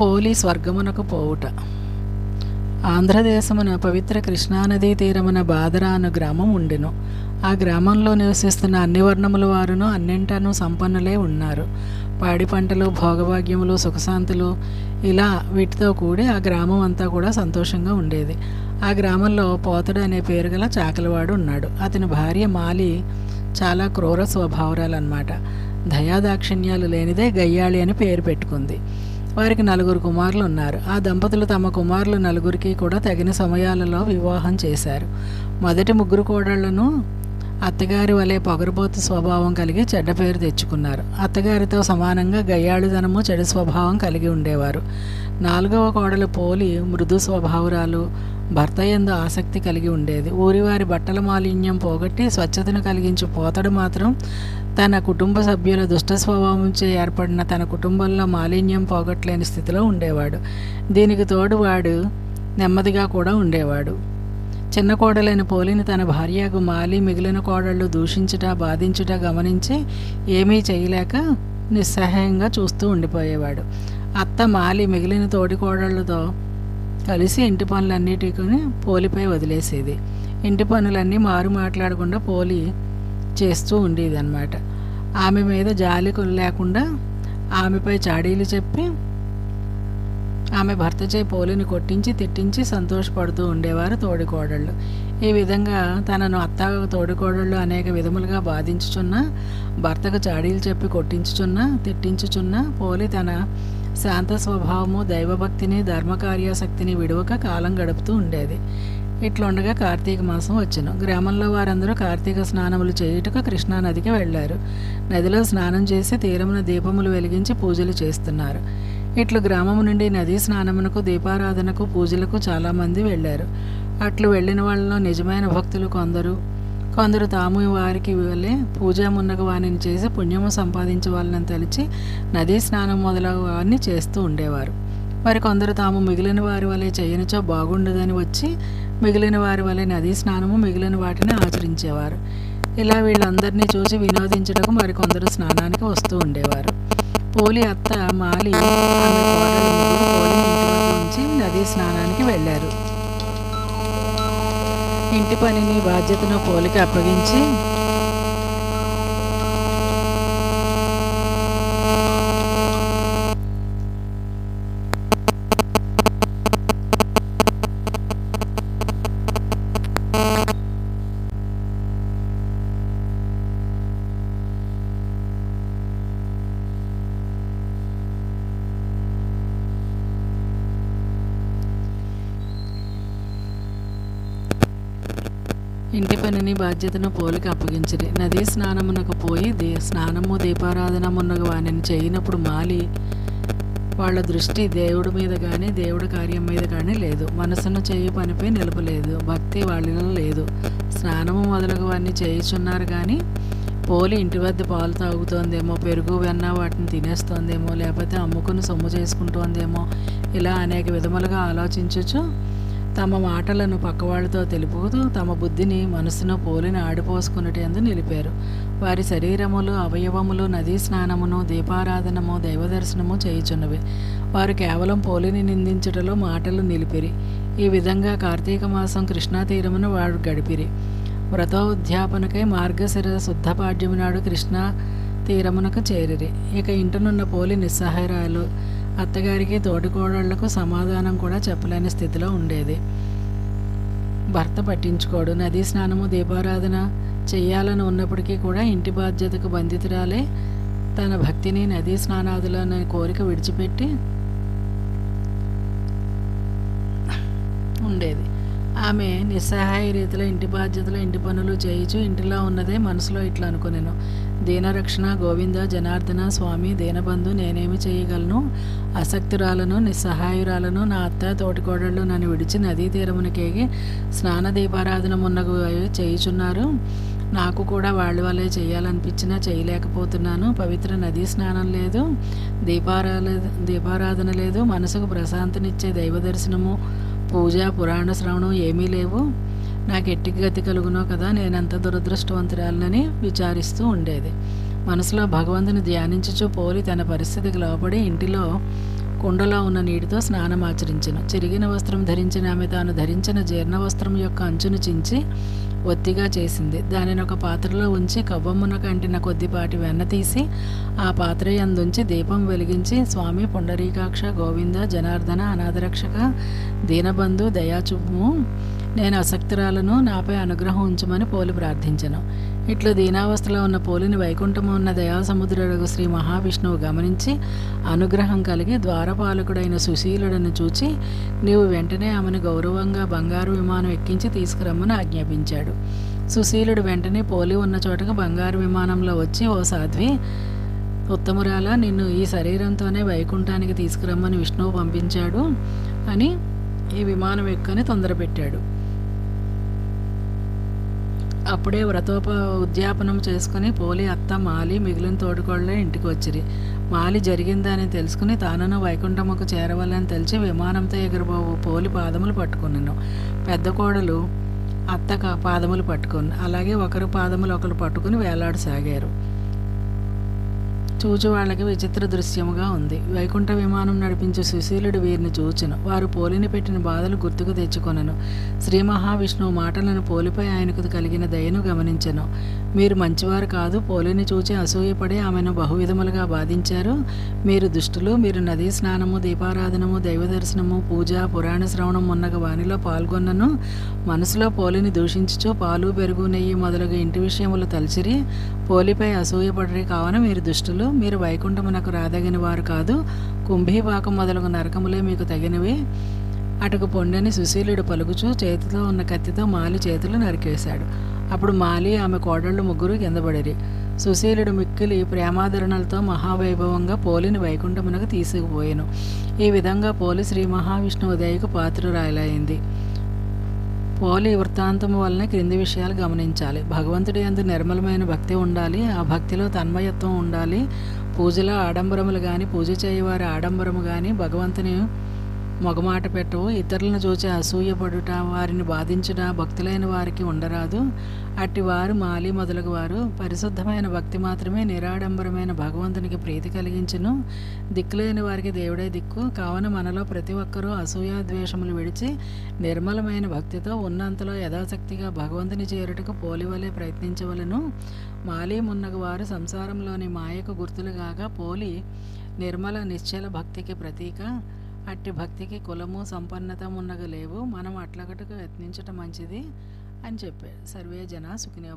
పోలి స్వర్గమునకు పోవుట. ఆంధ్రదేశమున పవిత్ర కృష్ణానదీ తీరమున బాదర అను గ్రామం ఉండెను. ఆ గ్రామంలో నివసిస్తున్న అన్ని వర్ణముల వారును అన్నింటను సంపన్నులే ఉన్నారు. పాడి పంటలు భోగభాగ్యములు సుఖశాంతులు ఇలా వీటితో కూడి ఆ గ్రామం అంతా కూడా సంతోషంగా ఉండేది. ఆ గ్రామంలో పోతడు అనే పేరు గల చాకలివాడు ఉన్నాడు. అతని భార్య మాలి చాలా క్రూర స్వభావరాలన్నమాట. దయాదాక్షిణ్యాలు లేనిదే గయ్యాళి అని పేరు పెట్టుకుంది. వారికి నలుగురు కుమారులు ఉన్నారు. ఆ దంపతులు తమ కుమారులు నలుగురికి కూడా తగిన సమయాలలో వివాహం చేశారు. మొదటి ముగ్గురు కోడళ్ళను అత్తగారి వలె పొగరబోతు స్వభావం కలిగి చెడ్డ పేరు తెచ్చుకున్నారు. అత్తగారితో సమానంగా గయ్యాళిదనము చెడు స్వభావం కలిగి ఉండేవారు. నాలుగవ కోడలు పోలి మృదు స్వభావరాలు భర్త ఎందు ఆసక్తి కలిగి ఉండేది. ఊరివారి బట్టల మాలిన్యం పోగొట్టి స్వచ్ఛతను కలిగించి పోతడు మాత్రం తన కుటుంబ సభ్యుల దుష్ట స్వభావంచే ఏర్పడిన తన కుటుంబంలో మాలిన్యం పోగొట్టలేని స్థితిలో ఉండేవాడు. దీనికి తోడు వాడు నెమ్మదిగా కూడా ఉండేవాడు. చిన్న కోడలైన పోలిని తన భార్యకు మాలి మిగిలిన కోడళ్ళు దూషించుట బాధించుట గమనించి ఏమీ చేయలేక నిస్సహాయంగా చూస్తూ ఉండిపోయేవాడు. అత్త మాలి మిగిలిన తోడి కోడళ్ళతో కలిసి ఇంటి పనులన్నిటికీ పోలిపై వదిలేసేది. ఇంటి పనులన్నీ మారు మాట్లాడకుండా పోలి చేస్తూ ఉండేది అనమాట ఆమె మీద జాలి లేకుండా ఆమెపై చాడీలు చెప్పి ఆమె భర్త చేయి పోలిని కొట్టించి తిట్టించి సంతోషపడుతూ ఉండేవారు తోడికోడళ్ళు. ఈ విధంగా తనను అత్త తోడికోడళ్ళు అనేక విధములుగా బాధించుచున్న భర్తకు చాడీలు చెప్పి కొట్టించుచున్న తిట్టించుచున్న పోలి తన శాంత స్వభావము దైవభక్తిని ధర్మకార్యాసక్తిని విడవక కాలం గడుపుతూ ఉండేది. ఇట్లుండగా కార్తీక మాసం వచ్చెను. గ్రామంలో వారందరూ కార్తీక స్నానములు చేయుటకు కృష్ణానదికి వెళ్ళారు వెళ్ళారు. నదిలో స్నానం చేసి తీరమున దీపములు వెలిగించి పూజలు చేస్తున్నారు. ఇట్లు గ్రామము నుండి నదీ స్నానమునకు దీపారాధనకు పూజలకు చాలామంది వెళ్ళారు. అట్లు వెళ్ళిన వాళ్ళలో నిజమైన భక్తులు కొందరు. కొందరు తాము వారికి వెళ్ళే పూజామున్నగ వాణిని చేసి పుణ్యము సంపాదించవాలని తలిచి నదీ స్నానం మొదలగు వారిని చేస్తూ ఉండేవారు. మరి కొందరు తాము మిగిలిన వారి వలె చేయనిచో బాగుండదని వచ్చి మిగిలిన వారి వలె నదీ స్నానము మిగిలిన వాటిని ఆచరించేవారు. ఇలా వీళ్ళందరినీ చూసి వినోదించటకు మరి కొందరు స్నానానికి వస్తూ ఉండేవారు. పోలి అత్త మాలి ఆమె కోడలు నదీ స్నానానికి వెళ్ళారు. ఇంటి పనిని బాధ్యతను పోలికి అప్పగించి ఇంటి పనిని బాధ్యతను పోలికి అప్పగించిరి. నదీ స్నానమునకు పోయి దే స్నానము దీపారాధనమున్నగు వానిని చేయనప్పుడు మాలి వాళ్ళ దృష్టి దేవుడి మీద కానీ దేవుడి కార్యం మీద కానీ లేదు. మనసును చేయి పనిపై నిలపలేదు. భక్తి వాళ్ళలో లేదు. స్నానము మొదలగు వారిని చేయుచున్నారు కానీ పోలి ఇంటి వద్ద పాలు తాగుతోందేమో పెరుగు వెన్న వాటిని తినేస్తోందేమో లేకపోతే అమ్ముకుని సొమ్ము చేసుకుంటోందేమో ఇలా అనేక విధములుగా ఆలోచించచ్చు తమ మాటలను పక్కవాళ్ళతో తెలుపుతూ తమ బుద్ధిని మనసును పోలిని ఆడిపోసుకున్నటందు నిలిపారు. వారి శరీరములు అవయవములు నదీ స్నానమును దీపారాధనము దైవదర్శనము చేయుచున్నవి. వారు కేవలం పోలిని నిందించుటలో మాటలు నిలిపిరి. ఈ విధంగా కార్తీక మాసం కృష్ణా తీరమున వారు గడిపిరి. వ్రతోద్యాపనకై మార్గశిర శుద్ధపాడ్యము నాడు కృష్ణా తీరమునకు చేరిరి. ఇక ఇంటనున్న పోలి నిస్సహాయరాలు అత్తగారికి తోటికోడళ్ళకు సమాధానం కూడా చెప్పలేని స్థితిలో ఉండేది. భర్త పట్టించుకోడు. నదీ స్నానము దీపారాధన చెయ్యాలని ఉన్నప్పటికీ కూడా ఇంటి బాధ్యతకు బంధితురాలే. తన భక్తిని నదీ స్నానాదులనే కోరిక విడిచిపెట్టి ఉండేది. ఆమె నిస్సహాయ రీతిలో ఇంటి బాధ్యతలు ఇంటి పనులు చేయించు ఇంటిలో ఉన్నదే మనసులో ఇట్లా అనుకునేను దీనరక్షణ గోవింద జనార్దన స్వామి దీనబంధు నేనేమి చేయగలను? అసక్తురాలను నిస్సహాయురాలను నా అత్త తోటికోడళ్ళు నన్ను విడిచి నదీ తీరమునకేగి స్నాన దీపారాధన మున్నగు చేయుచున్నారు. నాకు కూడా వాళ్ళ వల్లే చేయాలనిపించినా చేయలేకపోతున్నాను. పవిత్ర నదీ స్నానం లేదు. దీపారాధ దీపారాధన లేదు. మనసుకు ప్రశాంతనిచ్చే దైవ దర్శనము పూజ పురాణ శ్రవణం ఏమీ లేవు. నాకు ఎట్టి గతి కలుగునో కదా నేనెంత దురదృష్టవంతురాలనని విచారిస్తూ ఉండేది. మనసులో భగవంతుని ధ్యానించుచు పోలి తన పరిస్థితికి లోపడి ఇంటిలో కుండలో ఉన్న నీటితో స్నానం ఆచరించెను. చిరిగిన వస్త్రం ధరించిన ఆమె తాను ధరించిన జీర్ణ వస్త్రం యొక్క అంచును చించి ఒత్తిగా చేసింది. దానిని ఒక పాత్రలో ఉంచి కవ్వమునకు అంటిన కొద్దిపాటి వెన్న తీసి ఆ పాత్ర యందుంచి దీపం వెలిగించి స్వామి పుండరీకాక్ష గోవింద జనార్దన అనాథరక్షక దీనబంధు దయాచుభము నేను అసక్తురాలను నాపై అనుగ్రహం ఉంచమని పోలి ప్రార్థించను. ఇట్లు దీనావస్థలో ఉన్న పోలిని వైకుంఠము ఉన్న దయాసముద్రుడు శ్రీ మహావిష్ణువు గమనించి అనుగ్రహం కలిగి ద్వారపాలకుడైన సుశీలుడను చూచి నీవు వెంటనే ఆమెను గౌరవంగా బంగారు విమానం ఎక్కించి తీసుకురమ్మని ఆజ్ఞాపించాడు. సుశీలుడు వెంటనే పోలి ఉన్న చోటకు బంగారు విమానంలో వచ్చి ఓ సాధ్వి ఉత్తమురాల నిన్ను ఈ శరీరంతోనే వైకుంఠానికి తీసుకురమ్మని విష్ణువు పంపించాడు అని ఈ విమానం ఎక్కని తొందరపెట్టాడు. అప్పుడే వ్రతోప ఉద్యాపనం చేసుకుని పోలి అత్త మాలి మిగిలిన తోడుకోళ్ళే ఇంటికి వచ్చిరి. మాలి జరిగిందని తెలుసుకుని తానను వైకుంఠముకు చేరవాలని తెలిసి విమానంతో ఎగురబోవు పోలి పాదములు పట్టుకున్నాను పెద్ద కోడలు అత్త పాదములు పట్టుకుని అలాగే ఒకరు పాదములు ఒకరు పట్టుకుని వేలాడసాగారు. చూచు వాళ్ళకి విచిత్ర దృశ్యముగా ఉంది. వైకుంఠ విమానం నడిపించే సుశీలుడు వీరిని చూచెను. వారు పోలిని పెట్టిన బాధలు గుర్తుకు తెచ్చుకొనను. శ్రీ మహావిష్ణువు మాటలను పోలిపై ఆయనకు కలిగిన దయను గమనించెను. మీరు మంచివారు కాదు పోలిని చూచి అసూయపడి ఆమెను బహువిధములుగా బాధించారు. మీరు దుష్టులు మీరు నదీ స్నానము దీపారాధనము దైవదర్శనము పూజ పురాణ శ్రవణం మున్నగ వానిలో పాల్గొన్నను. మనసులో పోలిని దూషించుచు పాలు పెరుగు నెయ్యి మొదలగు ఇంటి విషయములు తలచిరి. పోలిపై అసూయపడరి కావున మీరు దుష్టులు మీరు వైకుంఠమునకు రాదగిన వారు కాదు. కుంభీపాకం మొదలగు నరకములే మీకు తగినవి. అటుకు పొండని సుశీలుడు పలుకుచూ చేతితో ఉన్న కత్తితో మాలి చేతులు నరికేశాడు. అప్పుడు మాలి ఆమె కోడళ్ళు ముగ్గురు కిందపడిరి సుశీలుడు మిక్కిలి ప్రేమాదరణలతో మహావైభవంగా పోలిని వైకుంఠమునకు తీసుకుపోయాను. ఈ విధంగా పోలి శ్రీ మహావిష్ణువు దయకు పాత్రురాయలైంది పోలి వృత్తాంతము వలన క్రింది విషయాలు గమనించాలి. భగవంతుడి అందు నిర్మలమైన భక్తి ఉండాలి. ఆ భక్తిలో తన్మయత్వం ఉండాలి. పూజలో ఆడంబరములు కానీ పూజ చేయవారి ఆడంబరము కానీ భగవంతుని మొగమాట పెట్టవు ఇతరులను చూచి అసూయపడుట వారిని బాధించుట భక్తులైన వారికి ఉండరాదు. అట్టి వారు మాలి మొదలగు వారు పరిశుద్ధమైన భక్తి మాత్రమే నిరాడంబరమైన భగవంతునికి ప్రీతి కలిగించును. దిక్కులేని వారికి దేవుడే దిక్కు. కావున మనలో ప్రతి ఒక్కరూ అసూయ ద్వేషములు విడిచి నిర్మలమైన భక్తితో ఉన్నంతలో యథాశక్తిగా భగవంతుని చేరుటకు పోలివలే ప్రయత్నించవలను. మాలి మున్నగు వారు సంసారంలోని మాయకు గుర్తులుగాగా పోలి నిర్మల నిశ్చల భక్తికి ప్రతీక. అట్టి భక్తికి కులము సంపన్నత మున్నగ లేవు మనం అట్లగటకు యత్నించటం మంచిది అని చెప్పారు సర్వే జన సుఖినో